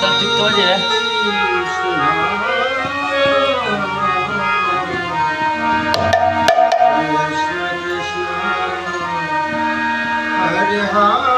মাতাল টিপতে পারি হরে হরে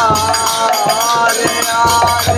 ஆரே ஆரே